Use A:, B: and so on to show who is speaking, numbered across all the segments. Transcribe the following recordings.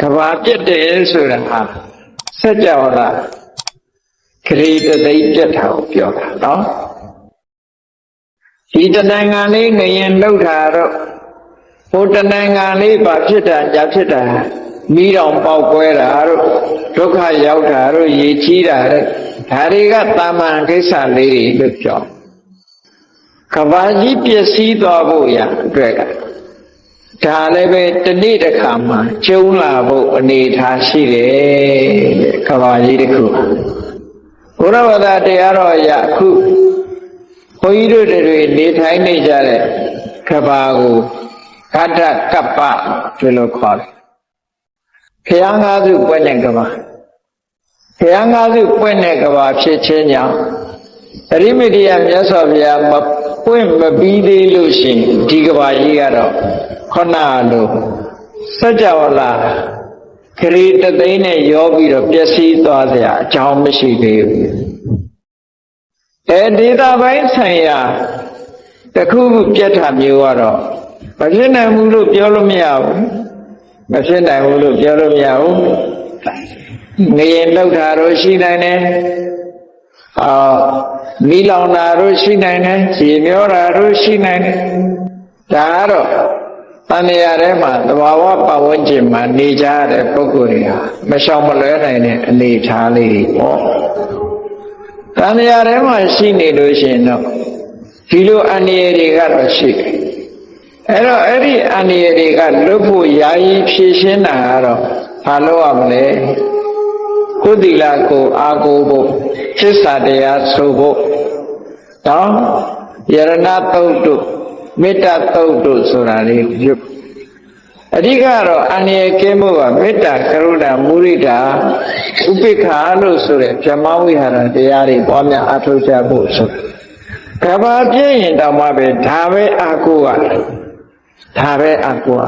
A: ကဘာပြတ်တယ်ဆိုတာဟာစัจ java လာခရီးတသိပ်ပြတ်တာကိုပြောတာနော်ဒီတဏ္ဍာလေးငရင်လောက်တာတော့ဟိုတဏ္ဍာလေးဘာဖြစ်တာကြာဖြစ်တာမိတော်ပေါက်ကွဲတာတို့ဒုက္ခရောက်တာတို့ရေကြီးတာတို့ဒါတွေကတာမန်ကိစ္စလေးတွေလို့ပြောကဘာကြီးပျက်စီးသွားဖို့ရအတွက်က ဒါလည်းပဲတနေ့တစ်ခါမှကျုံလာဖို့အနေထားရှိတယ်တဲ့ကဘာကြီးတစ်ခုဘုရားဝါဒတရားတော်ရအခုဘုန်းကြီးတို့တွေနေထိုင်နေကြတဲ့ကဘာကိုကတ္တကပ္ပဒီလိုခေါ်တယ်ခရငါးစုပွင့်တဲ့ကဘာခရငါးစုပွင့်တဲ့ကဘာဖြစ်ခြင်းကြောင့်အရိမတိယမြတ်စွာဘုရားမ ပွင့်မပြီးသေးလို့ရှိရင်ဒီကဘာကြီးကတော့ခုနလိုစัจ java လာခရီးတသိန်းနဲ့ရောပြီးတော့ပျက်စီးသွားစရာအကြောင်းမရှိသေးဘူးအဲဒေတာပိုင်းဆိုင်ရာတစ်ခုခုပြတ်တာမျိုးကတော့မဖြစ်နိုင်ဘူးလို့ပြောလို့မရဘူးမဖြစ်နိုင်ဘူးလို့ပြောလို့မရဘူးငရင်လောက်တာတော့ရှိနိုင်တယ် အာမီလောင်တာတို့ရှိနိုင်တယ်ရေမျောတာတို့ရှိနိုင်တယ်ဒါကတော့တန်ရာထဲမှာသဘာဝပတ်ဝန်းကျင်မှာနေကြတဲ့ပုဂ္ဂိုလ်တွေဟာမရှောင်မလွဲနိုင်တဲ့အနေအထားလေးတွေပေါ့တန်ရာထဲမှာရှိနေလို့ရှိရင်တော့ဒီလိုအန္တရာယ်တွေကတော့ရှိတယ်အဲ့တော့အဲ့ဒီအန္တရာယ်တွေကလွတ်ဖို့ယာယီဖြည့်ရှင်းတာကတော့ဘာလို့ရမလဲ ကိုယ်တိလာကိုအာကိုဖို့သစ္စာတရားဆိုဖို့တော့ယရဏတုတ်တို့မေတ္တာတုတ်တို့ဆိုတာလေးပြုအဓိကတော့အန္တရာယ်ကင်းဖို့ကမေတ္တာကရုဏာမုရိဒာဥပိ္ပခာလို့ဆိုတဲ့ဗြဟ္မဝိဟာရတရားတွေပွားများအထောက်ကြဖို့ဆိုကဘာပြည့်ရင်တောင်မှပဲဒါပဲအာကိုကဒါပဲအာကိုက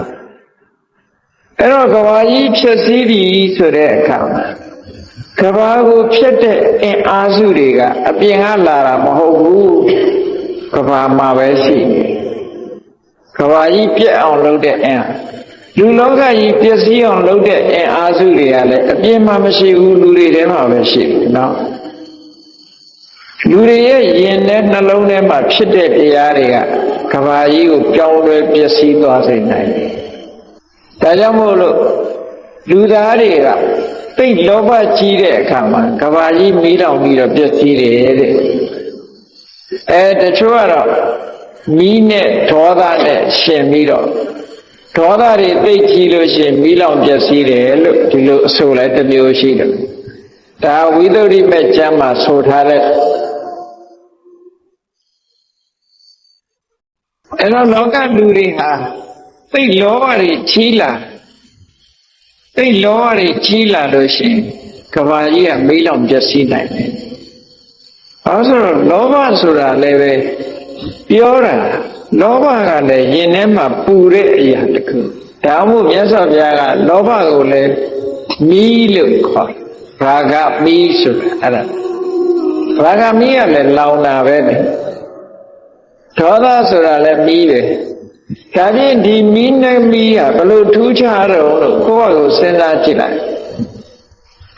A: အဲ့တော့ကဘာကြီးဖြစ်စည်းသည်ဆိုတဲ့အခါမှာ ကဘာကိုဖြစ်တဲ့အင်အားစုတွေကအပြင်ကလာတာမဟုတ်ဘူးကဘာမှာပဲရှိနေကဘာကြီးပြက်အောင်လုပ်တဲ့အင်လူလောကကြီးပျက်စီးအောင်လုပ်တဲ့အင်အားစုတွေကလည်းအပြင်မှာမရှိဘူးလူတွေထဲမှာပဲရှိတယ်နော်လူတွေရဲ့ယင်နဲ့နှလုံးထဲမှာဖြစ်တဲ့တရားတွေကကဘာကြီးကိုပြောင်းလဲပျက်စီးသွားစေနိုင်တယ်ဒါကြောင့်မို့လို့လူသားတွေက သိလောဘကြီးတဲ့အခါမှာကဘာကြီးမီးတောင်ပြီးတော့ပြည့်စည်တယ်တဲ့အဲတချို့ကတော့မီးနဲ့ဒေါသနဲ့ရှင်ပြီးတော့ဒေါသတွေသိကြီးလို့ရှိရင်မီးလောင်ပြည့်စည်တယ်လို့ဒီလိုအဆိုလိုက်တစ်မျိုးရှိတယ်ဒါဝိသုဒ္ဓိမဲ့ကျမ်းမှာဆိုထားတဲ့အဲ့တော့လောကလူတွေဟာသိလောဘတွေကြီးလာ သိလောဘတွေကြီးလာလို့ရှိရင်ကဘာကြီးကမေးလောင်ပျက်စီးနိုင်တယ်။အဲဆိုတော့လောဘဆိုတာလည်းပဲပြောတာလောဘကလည်းရင်ထဲမှာပူတဲ့အရာတစ်ခု။ဒါမှမဟုတ်မြတ်စွာဘုရားကလောဘကိုလည်းမီးလို့ခေါ်ရာဂမီးဆိုတာအဲ့ဒါရာဂမီးကလည်းလောင်တာပဲလေ။ဒေါသဆိုတာလည်းမီးပဲ။ ဒါဖြင့်ဒီမီးနဲ့မီးကဘလို့ထူးခြားတော့လို့ကိုယ့်အကိုစဉ်းစားကြည့်လိုက်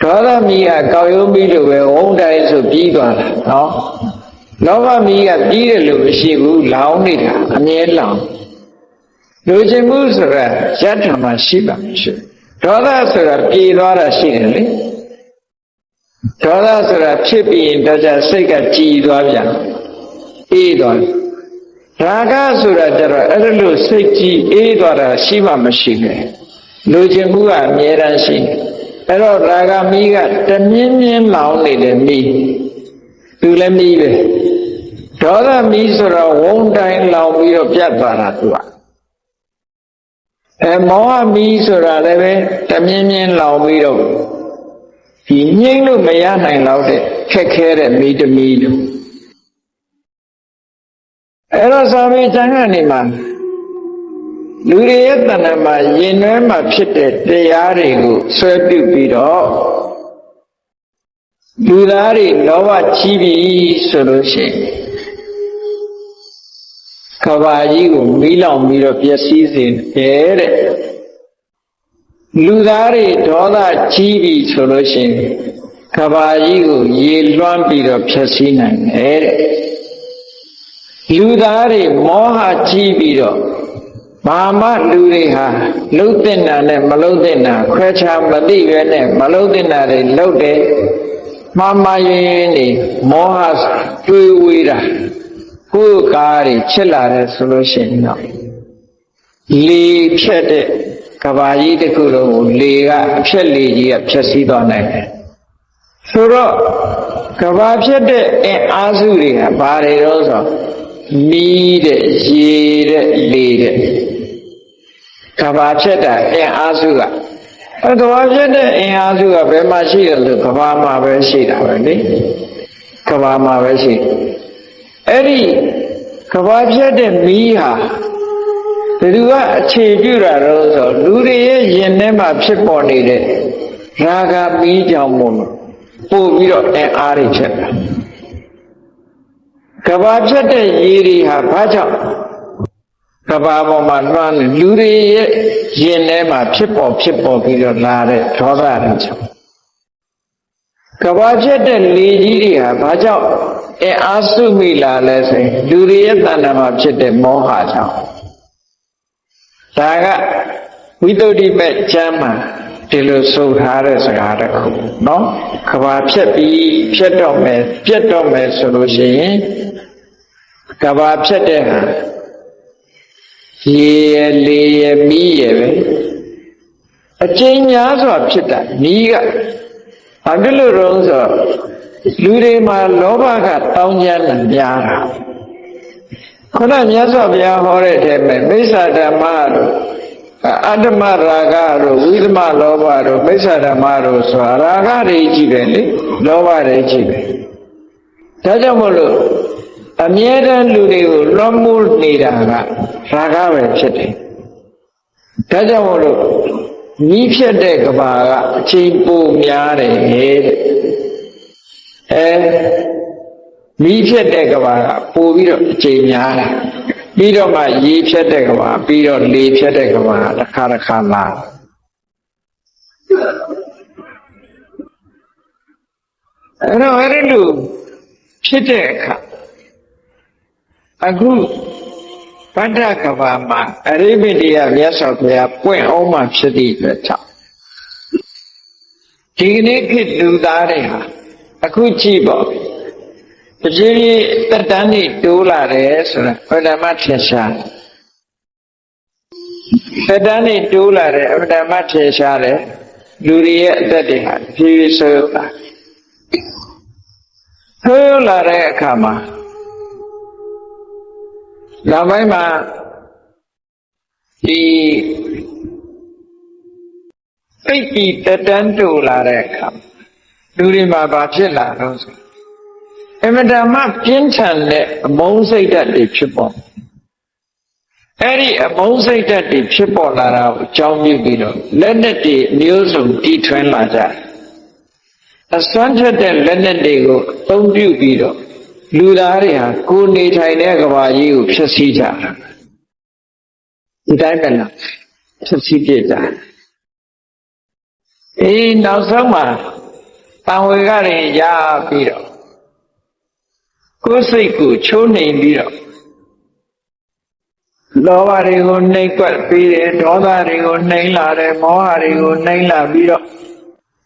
A: ဒေါသမီးကကောက်ရုံးပြီးလို့ပဲဝုန်းတိုင်းဆိုပြီးသွားတာနော်လောဘမီးကပြီးတယ်လို့မရှိဘူးလောင်နေတာအမြဲလောင်လူချင်းမှုဆိုတာရတ္ထမှာရှိပါမရှိဒေါသဆိုတာပြေသွားတာရှိတယ်လေဒေါသဆိုတာဖြစ်ပြီးရင်ဒါကြစိတ်ကကြည်သွားပြန်အေးသွားတယ် ရာဂဆိုတာကျတော့အဲ့လိုစိတ်ကြီးအေးသွားတာရှိမှမရှိပဲလူချင်းမှုကအမြဲတမ်းရှိအဲ့တော့ရာဂမီးကတမြင်းမြင်းလောင်နေတဲ့မီးသူလည်းမီးပဲဒေါသမီးဆိုတော့ဝုန်းတိုင်းလောင်ပြီးတော့ပြတ်သွားတာသူကအဲမောဟမီးဆိုတာလည်းပဲတမြင်းမြင်းလောင်ပြီးတော့ဒီငိမ့်လို့မရနိုင်တော့တဲ့ခက်ခဲတဲ့မီးတမီးလို့ အဲ့တော့သာမေကျမ်းကနေမှာလူတွေရဲ့တဏ္ဍာမှာရင်နှွဲမှာဖြစ်တဲ့တရားတွေကိုဆွဲပြုပြီးတော့လူသားတွေလောဘကြီးပြီဆိုလို့ရှိရင်ကဘာကြီးကိုမီးလောင်ပြီးတော့ပျက်စီးစေတယ်တဲ့လူသားတွေဒေါသကြီးပြီဆိုလို့ရှိရင်ကဘာကြီးကိုရေလွှမ်းပြီးတော့ဖျက်ဆီးနိုင်တယ်တဲ့ လူသားတွေမောဟကြီးပြီးတော့ဘာမှလူတွေဟာလှုပ်တဲ့နာနဲ့မလှုပ်တဲ့နာခွဲခြားမသိပဲနဲ့မလှုပ်တဲ့နာတွေလှုပ်တယ်မှားမှားရင်းရင်းနေမောဟတွေးဝေးတာကိုယ်ကားတွေချစ်လာတယ်ဆိုလို့ရှိရင်တော့လေဖြတ်တဲ့ကဘာကြီးတစ်ခုလုံးကိုလေကအဖြက်လေကြီးကဖြက်စီးသွားနိုင်တယ်ဆိုတော့ကဘာဖြတ်တဲ့အင်အားစုတွေကဘာတွေတော့ဆို မီးတဲ့ရေတဲ့လေတဲ့ကဘာဖြတ်တဲ့အင်အားစုကအဲကဘာဖြတ်တဲ့အင်အားစုကဘယ်မှာရှိတယ်လို့ကဘာမှာပဲရှိတာပဲလေကဘာမှာပဲရှိအဲ့ဒီကဘာဖြတ်တဲ့မီးဟာဘယ်သူကအခြေပြုတာတော့ဆိုလူတွေရဲ့ယင်ထဲမှာဖြစ်ပေါ်နေတဲ့ရာဂမီးကြောင့်မို့လို့ပို့ပြီးတော့အင်အားတွေဖြစ်တာ ကဘာဖြတ်တဲ့ရေတွေဟာဘာကြောင့်ကဘာပေါ်မှာလွှမ်းနေလူတွေရဲ့ယင်ထဲမှာဖြစ်ပေါ်ဖြစ်ပေါ်ပြီးတော့လာတဲ့ဒေါသတွေကြောင့်ကဘာဖြတ်တဲ့လေကြီးတွေဟာဘာကြောင့်အင်အားစုမိလာလဲဆိုရင်လူတွေရဲ့တဏ္ဍာမှာဖြစ်တဲ့မောဟကြောင့်ဒါကဝိတ္တုဒိမဲ့ကျမ်းမှာ ဒီလိုဆိုထားတဲ့စကားတစ်ခုနော်ကဘာဖြတ်ပြီးဖြတ်တော့မယ်ပြတ်တော့မယ်ဆိုလို့ရှိရင်ကဘာဖြတ်တဲ့ဟာရေရလေရမီးရပဲအကျဉ်းများစွာဖြစ်တာမီးကဘာဖြစ်လို့တော့ဆိုတော့လူတွေမှာလောဘကတောင်းကြမ်းများတာခုနမြတ်စွာဘုရားဟောတဲ့အထက်မှာမိစ္ဆာဓမ္မတို့ အတ္တမရာဂတို့ဝိသမလောဘတို့မိစ္ဆာဓမ္မတို့ဆိုတာရာဂတွေကြီးပဲလေလောဘတွေကြီးပဲဒါကြောင့်မို့လို့အမြဲတမ်းလူတွေကိုလွှမ်းမိုးနေတာကရာဂပဲဖြစ်တယ်ဒါကြောင့်မို့လို့ညီးဖြစ်တဲ့ကဘာကအချိန်ပိုများတယ်တဲ့အဲမိဖြစ်တဲ့ကဘာကပို့ပြီးတော့အချိန်များတာ ပြီးတော့မှရေဖြတ်တဲ့ကဘာပြီးတော့လေဖြတ်တဲ့ကဘာတစ်ခါတစ်ခါလာအဲ့တော့အဲ့ဒီလိုဖြစ်တဲ့အခါအခုဗဒ္ဒကဘာမှာအရိမိတယမြတ်စွာဘုရားပွင့်အောင်မှဖြစ်သည့်အတွက်ကြောင့်ဒီကနေ့ခေတ်လူသားတွေဟာအခုကြည့်ပေါ့ တပြေးပြေးတက်တန်းနေတိုးလာတယ်ဆိုတာဘုရားမထင်ရှားတက်တန်းနေတိုးလာတယ်ဘုရားမထင်ရှားတယ်လူတွေရဲ့အသက်တွေဟာတပြေးပြေးဆိုးလာဆိုးလာတဲ့အခါမှာနောက်ပိုင်းမှာဒီစိတ်ကြီးတက်တန်းတိုးလာတဲ့အခါလူတွေမှာဘာဖြစ်လာတော့ဆို အမတမပြင်းထန်တဲ့အမုန်းစိတ်ဓာတ်တွေဖြစ်ပေါ်အဲ့ဒီအမုန်းစိတ်ဓာတ်တွေဖြစ်ပေါ်လာတာကိုအကြောင်းပြုပြီးတော့လက်နက်တွေမျိုးစုံတီထွင်လာကြအစွမ်းထက်တဲ့လက်နက်တွေကိုအသုံးပြုပြီးတော့လူသားတွေဟာကိုယ်နေထိုင်တဲ့ကဘာကြီးကိုဖျက်ဆီးကြတာဒီတိုင်းပဲလားဖျက်ဆီးပြကြအေးနောက်ဆုံးမှာတန်ဝေကတွေရပြီးတော့ ကိုယ်စိတ်ကိုချိုးနှိမ်ပြီးတော့လောဘတွေကိုနှိမ်ကွက်ပြီးတယ်ဒေါသတွေကိုနှိမ်လာတယ်မောဟတွေကိုနှိမ်လာပြီးတော့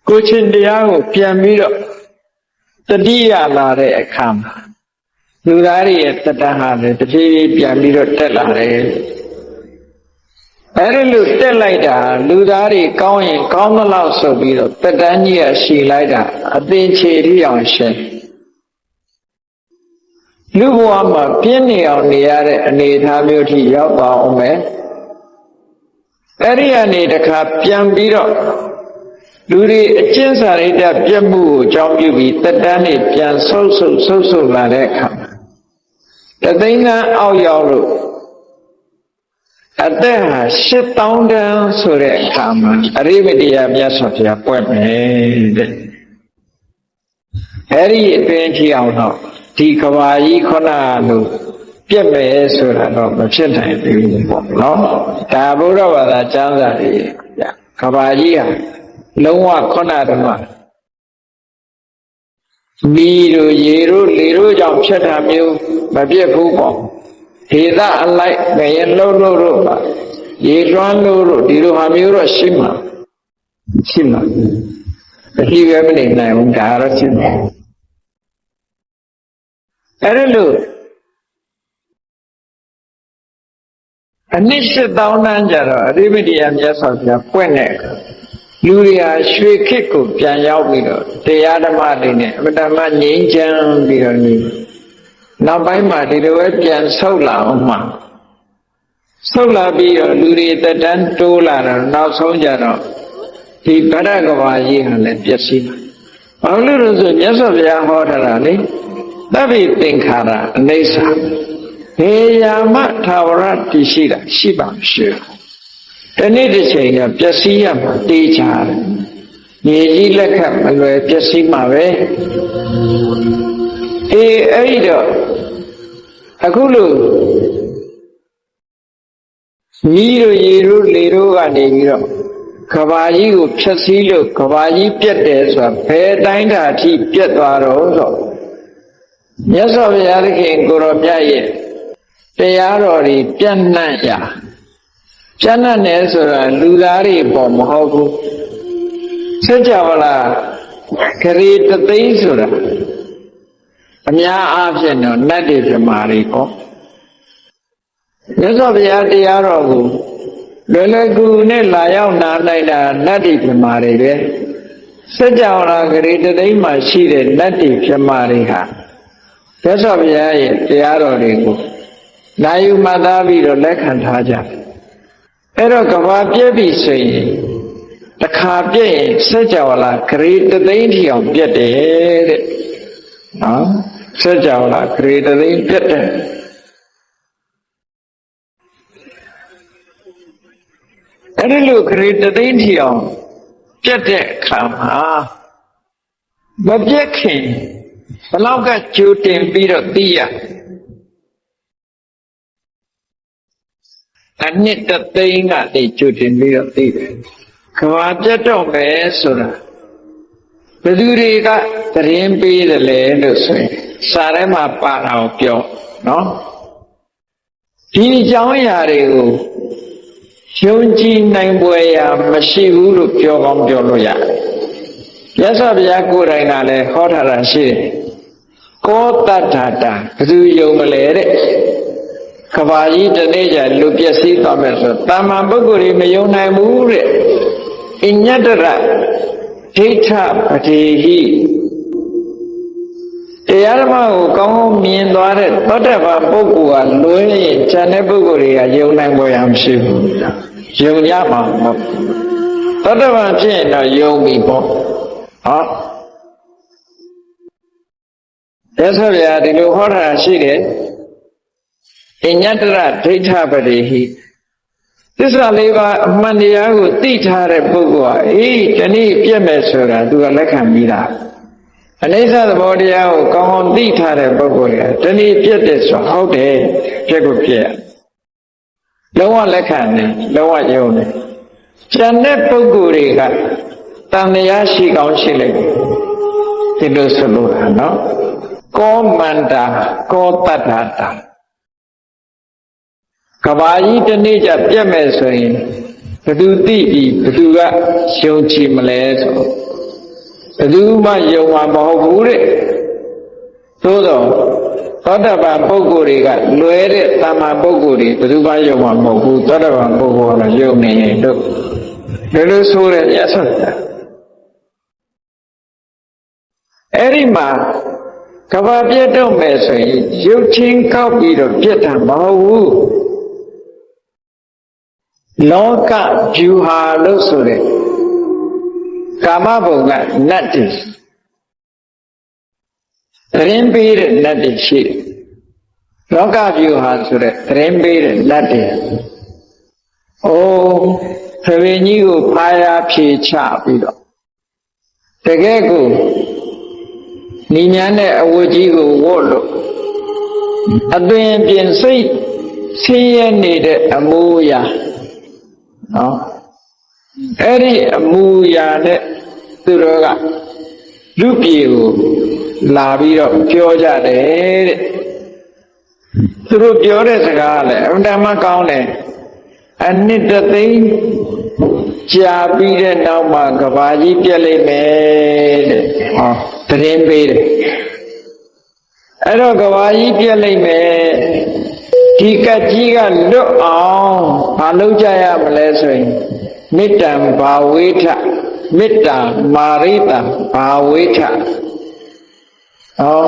A: ကိုချင်းတရားကိုပြန်ပြီးတော့တတိယလာတဲ့အခါမှာလူသားတွေရဲ့တတဟာလည်းတဖြည်းဖြည်းပြန်ပြီးတော့တက်လာတယ်အဲဒီလိုတက်လိုက်တာလူသားတွေကောင်းရင်ကောင်းသလောက်ဆိုပြီးတော့တတန်းကြီးကရှည်လိုက်တာအသင်ချေထီအောင်ရှင် လူဘဝမှာပြင်းနေအောင်နေရတဲ့အနေအထားမျိုးထိရောက်ပါအောင်မယ်အဲ့ဒီအနေတခါပြန်ပြီးတော့လူတွေအကျဉ်းစာရိတ္တပြတ်မှုကိုအကြောင်းပြုပြီးတက်တန်းနေပြန်ဆုပ်ဆုပ်ဆုပ်ဆုပ်လာတဲ့အခါတသိန်းကအောက်ရောက်လို့အသက်ဟာ8000တန်းဆိုတဲ့အခါမှာအရိမတရားမြတ်စွာဘုရားပွက်မယ်တဲ့အဲ့ဒီအတွင်းကြည့်အောင်တော့ ဒီကဘာကြီးခုနလိုပြက်မယ်ဆိုတာတော့မဖြစ်နိုင်သေးဘူးပေါ့နော်ဒါဘုရားဘာသာကျမ်းစာတွေပြကဘာကြီးဟာလုံးဝခုနတည်းကမီးတို့ရေတို့လေတို့ကြောင့်ဖြစ်တာမျိုးမပြတ်ဘူးပေါ့ဒေသအလိုက်ငရင်လှုပ်လို့တို့ပါရေလွှမ်းလို့တို့ဒီလိုဟာမျိုးတော့ရှိမှာရှိမှာတတိပဲမနေနိုင်ဘူးဒါတော့ရှိမှာ အဲ့ဒါလို့အနည်းရှစ်တောင်းတန်းကြတော့အရိမတိယမြတ်စွာဘုရားပွင့်တဲ့အခါလူတွေဟာရွှေခေတ်ကိုပြန်ရောက်ပြီးတော့တရားဓမ္မတွေနဲ့အမတမငြိမ်းချမ်းပြီးတော့နေနောက်ပိုင်းမှာဒီလိုပဲပြန်ဆုတ်လာအောင်မှဆုတ်လာပြီးတော့လူတွေတက်တန်းတိုးလာတော့နောက်ဆုံးကြတော့ဒီဗရကဘာကြီးဟာလည်းပျက်စီးလာဘာလို့လဲဆိုမြတ်စွာဘုရားဟောထားတာလေ သဗ္ဗေသင်္ခါရအိဋ္ဌာဘေယာမထာဝရတည်ရှိတာရှိပါမရှိဘူးဒီနေ့တစ်ချိန်ကပျက်စီးရမှာတေးချတယ်မြေကြီးလက်ခတ်မလွယ်ပျက်စီးမှာပဲအေးအဲ့ဒီတော့အခုလို့မိတို့ရေတို့လေတို့ကနေပြီးတော့ကဘာကြီးကိုဖြတ်စည်းလို့ကဘာကြီးပြတ်တယ်ဆိုတာဘယ်တိုင်းတာအထိပြတ်သွားတော့ဆို မြတ်စွာဘုရားသခင်ကိုရောမြတ်ရဲ့တရားတော်တွေပြန့်နှံ့ရာပြန့်နှံ့တယ်ဆိုတာလူသားတွေပေါ်မဟုတ်ဘူးစัจ java လာခရီးတသိန်းဆိုတာအများအားဖြင့်တော့နတ်တွေပြမာတွေပေါ့မြတ်စွာဘုရားတရားတော်ကိုလွယ်လွယ်ကူနဲ့လာရောက်နာနိုင်တာနတ်တွေပြမာတွေပဲစัจ java လာခရီးတသိန်းမှာရှိတဲ့နတ်တွေပြမာတွေဟာ မြတ်စွာဘုရားရဲ့တရားတော်တွေကိုနာယူမှတ်သားပြီးတော့လက်ခံထားကြအဲ့တော့ကဘာပြည့်ပြီဆိုရင်တစ်ခါပြည့်ရင်စัจ java လာဂရေတသိန်းထီအောင်ပြည့်တယ်တဲ့နော်စัจ java လာဂရေတသိန်းပြည့်တယ်အဲ့ဒီလိုဂရေတသိန်းထီအောင်ပြည့်တဲ့အခါမှာမပြည့်ခင် ဘလောက်ကကြိုတင်ပြီးတော့သိရအနှစ်တသိန်းကနေကြိုတင်ပြီးတော့သိတယ်။ကဘာပြတ်တော့မယ်ဆိုတာဘယ်သူတွေကသတင်းပေးတယ်လဲလို့ဆိုရင်စာထဲမှာပါတာကိုပြောနော်။ဒီအကြောင်းအရာတွေကိုယုံကြည်နိုင်ပွဲရာမရှိဘူးလို့ပြောကောင်းပြောလို့ရတယ်။ ရသော်ဘုရားကိုယ်တိုင်ကလည်းဟောထားတာရှိတယ်။ကောတတ္ထာတာဘယ်သူယုံမလဲတဲ့။ကဘာကြီးတနေ့ကျလူပျက်စီးသွားမယ်ဆိုတာမန်ပုဂ္ဂိုလ်တွေမယုံနိုင်ဘူးတဲ့အညတရဒိဋ္ဌပတိဟိတရားဓမ္မကိုကောင်းကောင်းမြင်သွားတဲ့သောတပန်ပုဂ္ဂိုလ်ကလွဲရင်ဉာဏ်တဲ့ပုဂ္ဂိုလ်တွေကယုံနိုင်ပေါ်ရမရှိဘူးယုံရမှာမဟုတ်သောတပန်ဖြစ်ရင်တော့ယုံပြီပေါ့ ဟောရသော်ဗျာဒီလိုဟောတာရှိတယ်အညတရဒိဋ္ဌပတိဟိသစ္စာလေးပါးအမှန်တရားကိုသိထားတဲ့ပုဂ္ဂိုလ်ဟာအေးတနည်းပြည့်မဲ့ဆိုတာသူကလက်ခံပြီးသားအနိစ္စသဘောတရားကိုကောင်းကောင်းသိထားတဲ့ပုဂ္ဂိုလ်ကတနည်းပြည့်တယ်ဆိုဟုတ်တယ်ပြည့်ကိုပြည့်လုံးဝလက်ခံတယ်လုံးဝယုံတယ်ကျန်တဲ့ပုဂ္ဂိုလ်တွေက တန်တရားရှိကောင်းရှိလိမ့်မယ်ဒီလိုဆိုလို့ဟာနော်ကောမန္တာကောတတ္တာကဘာကြီးတနေ့ကျပြက်မယ်ဆိုရင်ဘသူသိပြီးဘသူကယုံကြည်မလဲဆိုဘသူမှယုံမှာမဟုတ်ဘူးတဲ့သို့တော့သောတပန်ပုဂ္ဂိုလ်တွေကလွယ်တဲ့တာမန်ပုဂ္ဂိုလ်တွေဘသူမှယုံမှာမဟုတ်ဘူးသောတပန်ပုဂ္ဂိုလ်ကတော့ယုံနေရင်တို့ဘယ်လိုဆိုရဲရသော် အဲ့ဒီမှာကဘာပြတ်တော့မယ်ဆိုရင်ရုပ်ချင်းကောက်ပြီးတော့ပြတ်တာမဟုတ်ဘူးလောကဂျူဟာလို့ဆိုတဲ့ကာမဘုံကနတ်တွေသတင်းပေးတဲ့နတ်တွေရှိတယ်လောကဂျူဟာဆိုတဲ့သတင်းပေးတဲ့နတ်တွေအိုးသဘင်ကြီးကိုဖာယာဖြေချပြီးတော့တကယ်ကို နိညာနဲ့အဝတ်ကြီးကိုဝတ်လို့အသွင်ပြင်စိတ်ဆင်းရဲနေတဲ့အမိုးအရာနော်အဲ့ဒီအမူအရာနဲ့သူတို့ကလူပြေကိုလာပြီးတော့ပြောကြတယ်တဲ့သူတို့ပြောတဲ့စကားကလည်းအမှန်တမ်းကောင်းတယ်အနှစ်တသိန်း ကြာပြီးတဲ့နောက်မှာကဘာကြီးပြက်လိမ့်မယ်တဲ့ဟောသတင်းပေးတယ်အဲ့တော့ကဘာကြီးပြက်လိမ့်မယ်ဒီကတ်ကြီးကလွတ်အောင်မလုပ်ကြရမလဲဆိုရင်မေတ္တံဘာဝေထမေတ္တာမာရိတံဘာဝေထဟော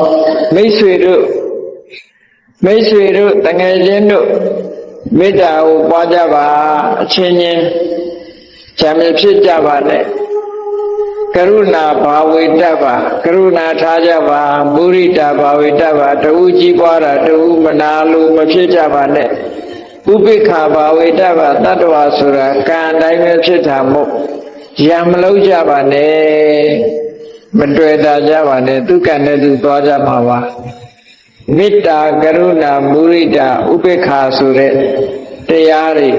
A: မိတ်ဆွေတို့မိတ်ဆွေတို့တငယ်ချင်းတို့မေတ္တာကိုပွားကြပါအချင်းချင်း ဇာမဖြစ်ကြပါနဲ့ကရုဏာဘာဝေတ္တပါကရုဏာထားကြပါမုရိတာဘာဝေတ္တပါတဝူကြီးပွားတာတဝူမနာလို့မဖြစ်ကြပါနဲ့ဥပိ္ပခာဘာဝေတ္တပါတတ္တဝါဆိုတာကံအတိုင်းပဲဖြစ်တာမို့ရံမလုံးကြပါနဲ့မတွေ့တာကြပါနဲ့သူကံနဲ့သူသွားကြမှာပါမေတ္တာကရုဏာမုရိတာဥပိ္ပခာဆိုတဲ့တရားတွေ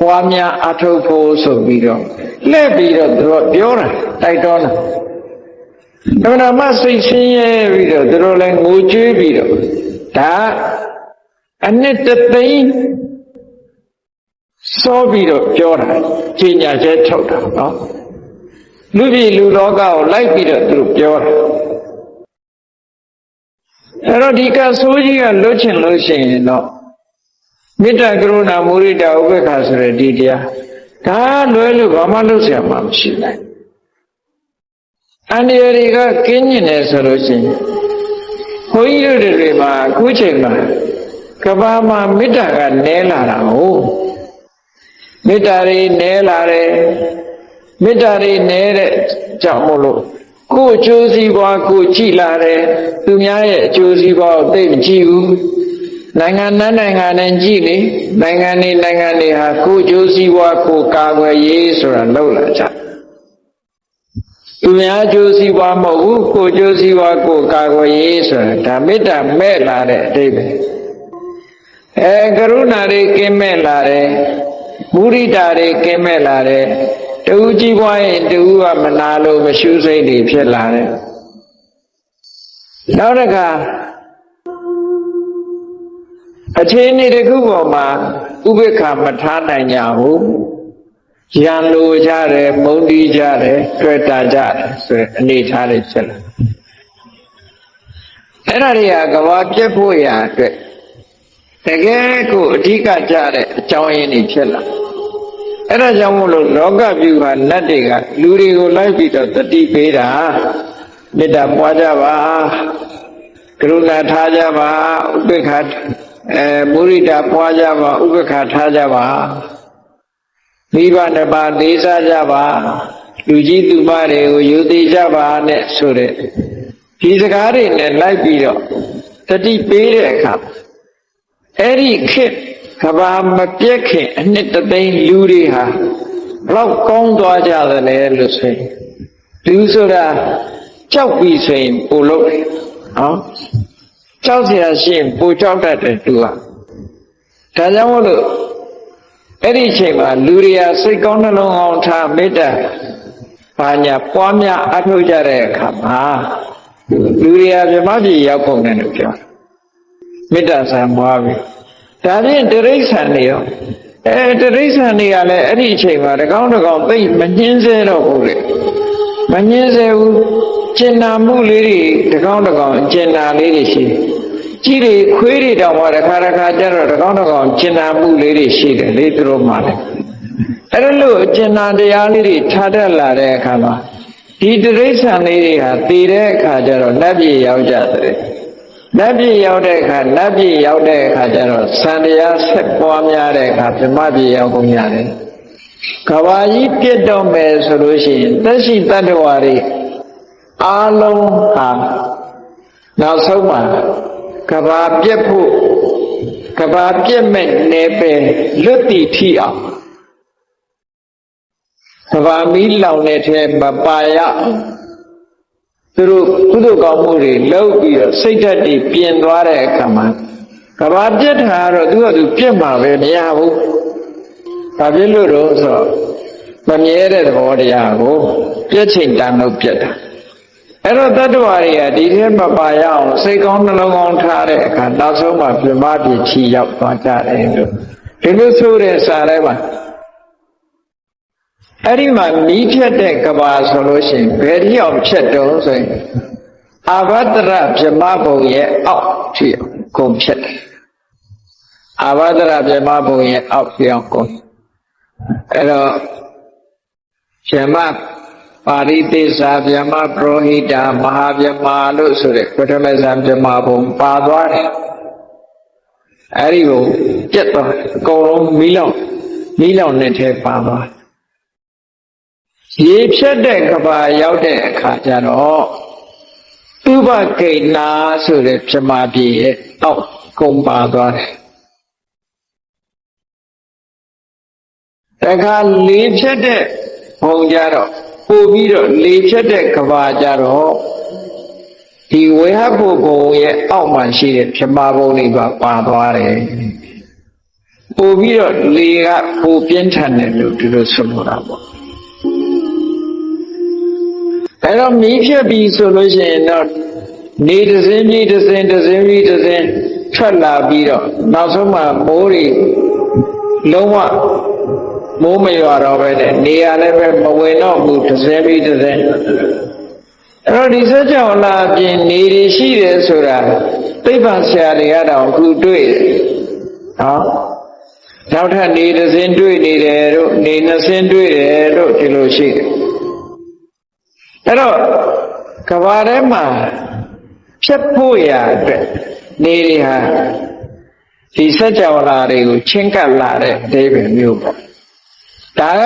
A: ပွားများအထောက်ဖို့ဆိုပြီးတော့လှည့်ပြီးတော့သူတို့ပြောတာတိုက်တွန်းတာဒါမှမစိတ်ဆင်းရဲပြီးတော့သူတို့လည်းငိုကြွေးပြီးတော့ဒါအနှစ်တသိန်းစောပြီးတော့ပြောတာကြီးညာကျဲထုတ်တာနော်လူပြည်လူလောကကိုလိုက်ပြီးတော့သူတို့ပြောတာအဲ့တော့ဒီကဆိုးကြီးကလွတ်ချင်လို့ရှိရင်တော့ မေတ္တာကရုဏာမုရိတာဥပ္ပခါဆိုတဲ့ဒီတရားဒါလွယ်လို့ဘာမှလုပ်ဆရာမှမရှိနိုင်အန္တရာယ်တွေကကင်းညင်တယ်ဆိုလို့ရှိရင်ဘုန်းကြီးတို့တွေမှာအခုချိန်မှာကဘာမှာမေတ္တာကနဲလာတာဟုတ်မေတ္တာတွေနဲလာတယ်မေတ္တာတွေနဲတဲ့ကြောင့်မို့လို့ကိုယ်အကျိုးစီးပွားကိုကြည်လာတယ်သူများရဲ့အကျိုးစီးပွားကိုသိမကြည့်ဘူး နိုင်ငံနဲ့နိုင်ငံနဲ့ကြည့်လေနိုင်ငံနေနိုင်ငံတွေဟာကိုယ်အကျိုးစီးပွားကိုကာကွယ်ရေးဆိုတာလုပ်လာကြသူများအကျိုးစီးပွားမဟုတ်ဘူးကိုယ်အကျိုးစီးပွားကိုကာကွယ်ရေးဆိုတာဒါမေတ္တာမဲ့လာတဲ့အတိတ်ပဲအဲကရုဏာတွေကင်းမဲ့လာတယ်မုရိဒာတွေကင်းမဲ့လာတယ်တူကြီးပွားရင်တူကမနာလို့မရှုစိတ်တွေဖြစ်လာတယ်နောက်တစ်ခါ အခြေအနေတစ်ခုပေါ်မှာဥပေက္ခမထားနိုင်ကြဘူးရန်လိုကြတယ်မုန်းတီးကြတယ်တွေ့တာကြတယ်ဆိုတဲ့အနေထားတွေဖြစ်လာအဲ့ဒါတွေကကဘာပြက်ဖို့ရာအတွက်တကယ်ကိုအဓိကကြတဲ့အကြောင်းရင်းတွေဖြစ်လာအဲ့ဒါကြောင့်မို့လို့လောကပြုဟာနတ်တွေကလူတွေကိုလိုက်ပြီးတော့တတိပေးတာမေတ္တာပွားကြပါကရုဏာထားကြပါဥပေက္ခ အဲမုရိဒာပွားကြပါဥပေက္ခထားကြပါမိဘနှစ်ပါးသေးစားကြပါလူကြီးသူမတွေကိုယူသေးကြပါနဲ့ဆိုတဲ့ဒီစကားတွေနဲ့လိုက်ပြီးတော့တတိပေးတဲ့အခါအဲ့ဒီခေတ်ကဘာမပြက်ခင်အနှစ်တသိန်းလူတွေဟာဘလောက်ကောင်းသွားကြသလဲလို့ဆိုရင်လူဆိုတာကြောက်ပြီးဆိုရင်ပို့လို့ဟော ကြောက်เสียရှိရင်ပို့ကြောက်တတ်တယ်သူကဒါကြောင့်မို့လို့အဲ့ဒီအချိန်မှာလူတွေဟာစိတ်ကောင်းနှလုံးကောင်းထားမေတ္တာဘာညာပွားများအထောက်ကြတဲ့အခါမှာလူတွေဟာမြမပြည်ရောက်ပုံနဲ့လို့ပြောမေတ္တာဆံပွားပြီးဒါဖြင့်တရိษံတွေရောအဲတရိษံတွေကလည်းအဲ့ဒီအချိန်မှာတကောင်းတကောင်းသိမညှင်းဆဲတော့ဘူးလေမညှင်းဆဲဘူး ကျင်နာမှုလေးတွေတကောင်းတကောင်းကျင်နာလေးတွေရှိကြည့်တွေခွေးတွေတောင်မှတစ်ခါတစ်ခါကျတော့တကောင်းတကောင်းကျင်နာမှုလေးတွေရှိတယ်လေသူတို့မှလည်းအဲ့ဒါလို့ကျင်နာတရားလေးတွေထားတတ်လာတဲ့အခါမှာဒီတရိษံလေးတွေဟာတည်တဲ့အခါကျတော့လက်ပြေရောက်ကြတယ်လက်ပြည့်ရောက်တဲ့အခါလက်ပြည့်ရောက်တဲ့အခါကျတော့သံတရားဆက်ပွားများတဲ့အခါပြမပြည့်ရောက်ကုန်ရတယ်။ကဘာကြီးပြတ်တော့မယ်ဆိုလို့ရှိရင်သက်ရှိတ attva တွေ အားလုံးဟာနောက်ဆုံးမှာကဘာပြတ်ဖို့ကဘာပြတ်မဲ့နေပဲလွတ်တည်ထီအောင်ကဘာမီးလောင်တဲ့ထဲမပါရအောင်သူတို့ကုသိုလ်ကောင်းမှုတွေလုပ်ပြီးတော့စိတ်ဓာတ်တွေပြင်သွားတဲ့အခါမှာကဘာပြက်တာကတော့သူကသူပြက်မှာပဲမရဘူး။ဒါဖြစ်လို့တော့ဆိုမမြဲတဲ့သဘောတရားကိုပြည့်ချိန်တန်လို့ပြတ်တာ အဲ့တော့တတ္တဝါတွေကဒီထဲမှာပါရအောင်စိတ်ကောင်းနှလုံးကောင်းထားတဲ့အခါနောက်ဆုံးမှပြမပြည့်ချီရောက်သွားကြတယ်လို့ဒီလိုဆိုတဲ့စာထဲမှာအဲ့ဒီမှာမီးဖြတ်တဲ့ကဘာဆိုလို့ရှိရင်ဘယ်တိအောင်ဖြတ်တော့ဆိုရင်အာဘတရဗြဟ္မဘုံရဲ့အောက်ထိအောင်ကုန်ဖြတ်တယ်အာဘတရဗြဟ္မဘုံရဲ့အောက်ပြောင်းကုန်အဲ့တော့ဗြဟ္မ ပါရိသေစာဗြဟ္မပရောဟိတာမဟာဗြဟ္မာလို့ဆိုတဲ့ပထမဇန်ဗြဟ္မာဘုံပါသွားတယ်အဲ့ဒီကိုပြတ်သွားအကုန်လုံးမီးလောင်မီးလောင်နဲ့ထဲပါသွားရေဖြတ်တဲ့ကဘာရောက်တဲ့အခါကျတော့ဥပကိဏာဆိုတဲ့ဗြဟ္မာပြည်ရဲ့အောက်ကုန်ပါသွားတယ်တခါလေးဖြတ်တဲ့ဘုံကြတော့ ပို့ပြီးတော့လေဖြတ်တဲ့ကဘာကြတော့ဒီဝေဟဘုဘုံရဲ့အောက်မှာရှိတဲ့ပြမဘုံတွေပါပါသွားတယ်ပို့ပြီးတော့လေကပိုပြင်းထန်တယ်လို့ဒီလိုဆိုလိုတာပေါ့အဲတော့မီးဖြတ်ပြီးဆိုလို့ရှိရင်တော့နေတစ်စင်းပြီးတစ်စင်းတစ်စင်းပြီးတစ်စင်းထွက်လာပြီးတော့နောက်ဆုံးမှမိုးတွေလုံးဝ မိုးမရွာတော့ပဲနဲ့နေရာလည်းပဲမဝင်တော့ဘူးတစ်စဲပြီးတစ်စဲအဲ့တော့ဒီစัจ java လာအပြင်နေတွေရှိတယ်ဆိုတာသိပ္ပံဆရာတွေကတော့အခုတွေ့တယ်နော်နောက်ထပ်နေတစ်စင်းတွေ့နေတယ်တို့နေနှစ်စင်းတွေ့တယ်တို့ဒီလိုရှိတယ်အဲ့တော့ကဘာထဲမှာဖြတ်ဖို့ရအတွက်နေတွေဟာဒီစัจ java လာတွေကိုချင်းကပ်လာတဲ့အသေးပဲမျိုးပေါ့ ဒါက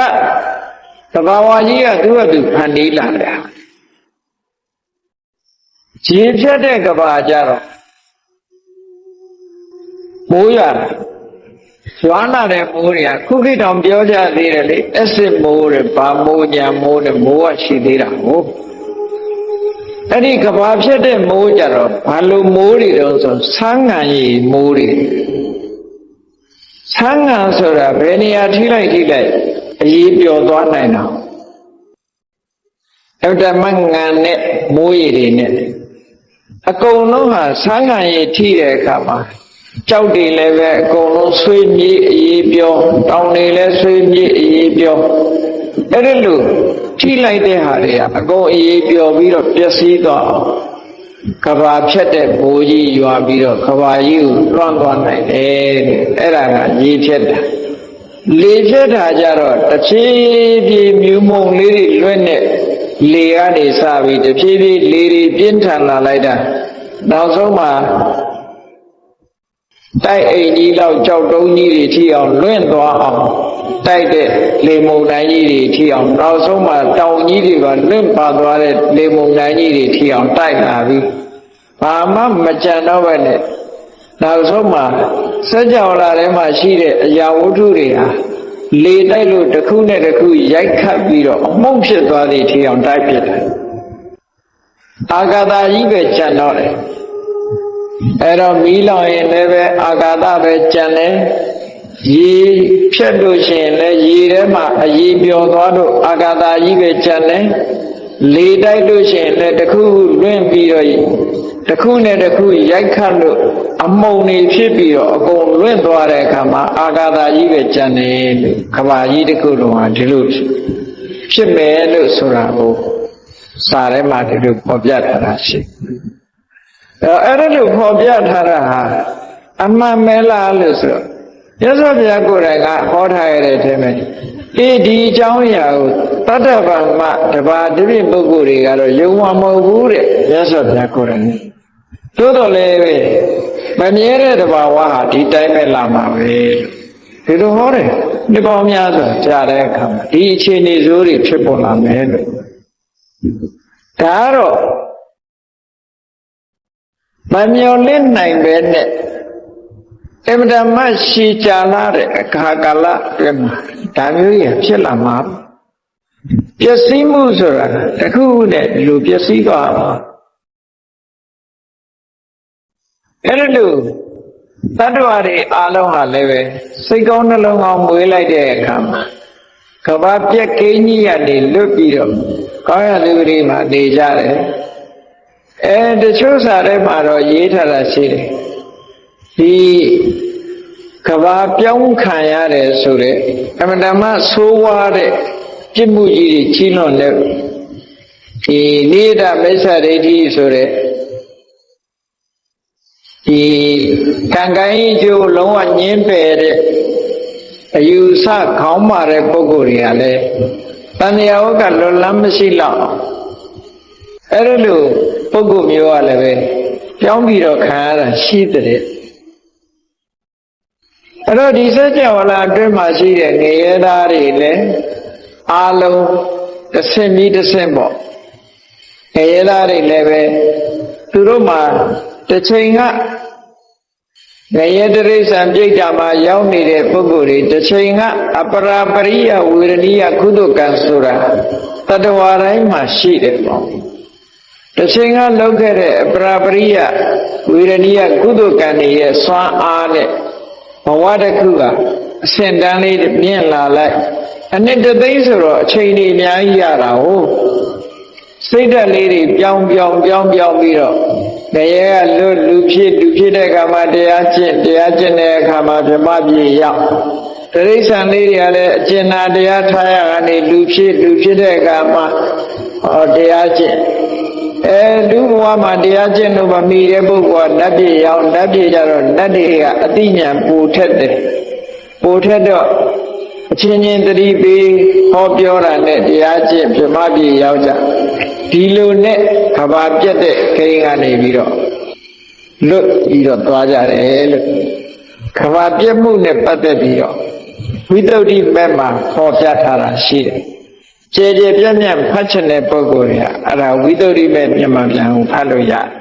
A: သဘာဝကြီးကသူ့အတူဖန်တီးလာတယ်ခြေဖြတ်တဲ့ကဘာကြတော့မိုးရရွာလာတဲ့မိုးတွေကခုခေတ်တောင်ပြောကြသေးတယ်လေအစ်စ်မိုးတွေဗာမိုးညာမိုးတွေမိုးကရှိသေးတာဟုတ်အဲ့ဒီကဘာဖြတ်တဲ့မိုးကြတော့ဘာလို့မိုးတွေတော့ဆိုဆန်းငံရီမိုးတွေဆန်းငံဆိုတာဘယ်နေရာထိလိုက်ထိလိုက် အရေးပျော်သွားနိုင်တာအတမငံနဲ့မိုးရည်တွေနဲ့အကုန်လုံးဟာဆန်းငံရည်ထိတဲ့အခါမှာကြောက်တွေလည်းပဲအကုန်လုံးဆွေးမြေ့အရေးပျော်တောင်တွေလည်းဆွေးမြေ့အရေးပျော်အဲ့ဒီလိုထိလိုက်တဲ့ဟာတွေကအကုန်အရေးပျော်ပြီးတော့ပျက်စီးသွားအောင်ကဘာဖြတ်တဲ့ဘိုးကြီးရွာပြီးတော့ကဘာကြီးကိုလွှမ်းသွားနိုင်တယ်အဲ့ဒါကရေဖြတ်တာ လေဖြတ်တာကြတော့တဖြည်းဖြည်းမြူးမုံလေးတွေလွင့်တဲ့လေကနေစပြီးတဖြည်းဖြည်းလေတွေပြင်းထန်လာလိုက်တာနောက်ဆုံးမှာတိုက်အိမ်ကြီးလောက်ကြောက်တုံးကြီးတွေထိအောင်လွင့်သွားအောင်တိုက်တဲ့လေမုန်တိုင်းကြီးတွေထိအောင်နောက်ဆုံးမှာတောင်ကြီးတွေကလွင့်ပါသွားတဲ့လေမုန်တိုင်းကြီးတွေထိအောင်တိုက်လာပြီးဘာမှမကြံတော့ပဲနဲ့နောက်ဆုံးမှာ စัจ java လာထဲမှာရှိတဲ့အရာဝတ္ထုတွေဟာလေတိုက်လို့တစ်ခုနဲ့တစ်ခုရိုက်ခတ်ပြီးတော့အမှုန့်ဖြစ်သွားသည့်ထီအောင်တိုက်ပြတယ်အာဂတာကြီးပဲကြံတော့တယ်အဲ့တော့မီးလောင်ရင်လည်းပဲအာဂတာပဲကြံတယ်ရေဖြတ်လို့ရှိရင်လည်းရေထဲမှာအရေပျော်သွားလို့အာဂတာကြီးပဲကြံတယ်လေတိုက်လို့ရှိရင်လည်းတစ်ခုလွင့်ပြီးတော့ တစ်ခုနဲ့တစ်ခုရိုက်ခတ်လို့အမုံနေဖြစ်ပြီးတော့အကုန်လွင့်သွားတဲ့အခါမှာအာဂါသာကြီးပဲကြံတယ်လို့ခဘာကြီးတစ်ခုလုံးဟာဒီလိုဖြစ်မယ်လို့ဆိုတာကိုစာထဲမှာဒီလိုပေါ်ပြထားတာရှိအဲအဲ့ဒါလို့ပေါ်ပြထားတာဟာအမှန်မဲလားလို့ဆိုတော့ရသော်ဘုရားကိုယ်တိုင်ကဟောထားရတဲ့အထဲမှာအေးဒီအကြောင်းအရာကိုတတ္တဗမတဘာတိပိပုဂ္ဂိုလ်တွေကတော့ယုံမှာမဟုတ်ဘူးတဲ့ရသော်ဘုရားကိုယ်တိုင် သို့တော်လည်းပဲမမြဲတဲ့တဘာဝဟာဒီတိုင်းပဲလာမှာပဲဒီလိုဟောတယ်ဒီပေါင်းများစွာကြားတဲ့အခါမှာဒီအခြေအနေစိုးတွေဖြစ်ပေါ်လာမယ်လို့ဒါကတော့မမျော်လင့်နိုင်ပဲနဲ့အမတမရှည်ကြာလာတဲ့အခါကာလအတွင်းမှာဒါမျိုးကြီးဖြစ်လာမှာပျက်စီးမှုဆိုတာတခုခုနဲ့ဒီလိုပျက်စီးသွားမှာ အဲ့ဒါလို့တတ္တဝါတွေအားလုံးဟာလည်းပဲစိတ်ကောင်းနှလုံးကောင်းမွေးလိုက်တဲ့အခါမှာကဘာပြက်ကင်းကြီးကနေလွတ်ပြီးတော့ကောင်းရသူတွေမှာနေကြတယ်အဲတချို့စာထဲမှာတော့ရေးထားတာရှိတယ်ဒီကဘာပြောင်းခံရတယ်ဆိုတဲ့အမတမဆိုးဝါးတဲ့ပြစ်မှုကြီးတွေကြီးလွန်တဲ့ဒီနိဒမိစ္ဆရိဋ္ဌိဆိုတဲ့ ဒီကံကံကြီးကျိုးလုံးဝညင်းပယ်တဲ့အယူဆခေါင်းမာတဲ့ပုဂ္ဂိုလ်တွေကလည်းတန်မြာဝကလွတ်လမ်းမရှိတော့အဲ့ဒါလို့ပုဂ္ဂိုလ်မျိုးကလည်းပဲပြောင်းပြီးတော့ခံရတာရှိတဲ့အဲ့တော့ဒီစัจ java လာအတွင်းမှာရှိတဲ့ငရဲသားတွေလည်းအာလုံးတစ်ဆင့်ပြီးတစ်ဆင့်ပေါ့ငရဲသားတွေလည်းပဲသူတို့မှာတစ်ချိန်က ငရဲတရိစ္ဆာန်ပြိတ္တာမှာရောက်နေတဲ့ပုဂ္ဂိုလ်တွေတစ်ချိန်ကအပရာပရိယဝေရဏိယကုသကံဆိုတာတတဝါတိုင်းမှာရှိတယ်ပေါ့တစ်ချိန်ကလောက်ခဲ့တဲ့အပရာပရိယဝေရဏိယကုသကံတွေရဲ့စွမ်းအားနဲ့ဘဝတစ်ခုကအစင်တန်းလေးမြင့်လာလိုက်အနှစ်တစ်သိန်းဆိုတော့အချိန်ကြီးအများကြီးရတာဟုတ်စိတ်ဓာတ်လေးတွေပြောင်းပြောင်းပြောင်းပြောင်းပြီးတော့ ငရဲကလွတ်လူဖြစ်လူဖြစ်တဲ့အခါမှာတရားကျင့်တရားကျင့်တဲ့အခါမှာဗြဟ္မပြေရောက်တရိစ္ဆာန်လေးတွေကလည်းအကျဉ်းနာတရားထားရကနေလူဖြစ်လူဖြစ်တဲ့အခါမှာဟောတရားကျင့်အဲလူဘဝမှာတရားကျင့်လို့မမီတဲ့ပုဂ္ဂိုလ်ကနတ်ပြည်ရောက်နတ်ပြည်ကြတော့နတ်တွေကအတိညာဏ်ပူထက်တယ်ပူထက်တော့အချင်းချင်းတတိပေးဟောပြောတာနဲ့တရားကျင့်ပြမပြေရောက်ကြ ဒီလိုနဲ့ကဘာပြတ်တဲ့ခိန်းကနေပြီးတော့လွတ်ပြီးတော့သွားကြတယ်လို့ကဘာပြတ်မှုနဲ့ပတ်သက်ပြီးတော့ဝိတ္တုဒ္ဓိဘက်မှာဟောပြထားတာရှိတယ်ကျေကျေပြည့်ပြည့်ဖတ်ချင်တဲ့ပုဂ္ဂိုလ်တွေကအဲ့ဒါဝိတ္တုဒ္ဓိဘက်မြန်မာပြန်ကိုဖတ်လို့ရတယ်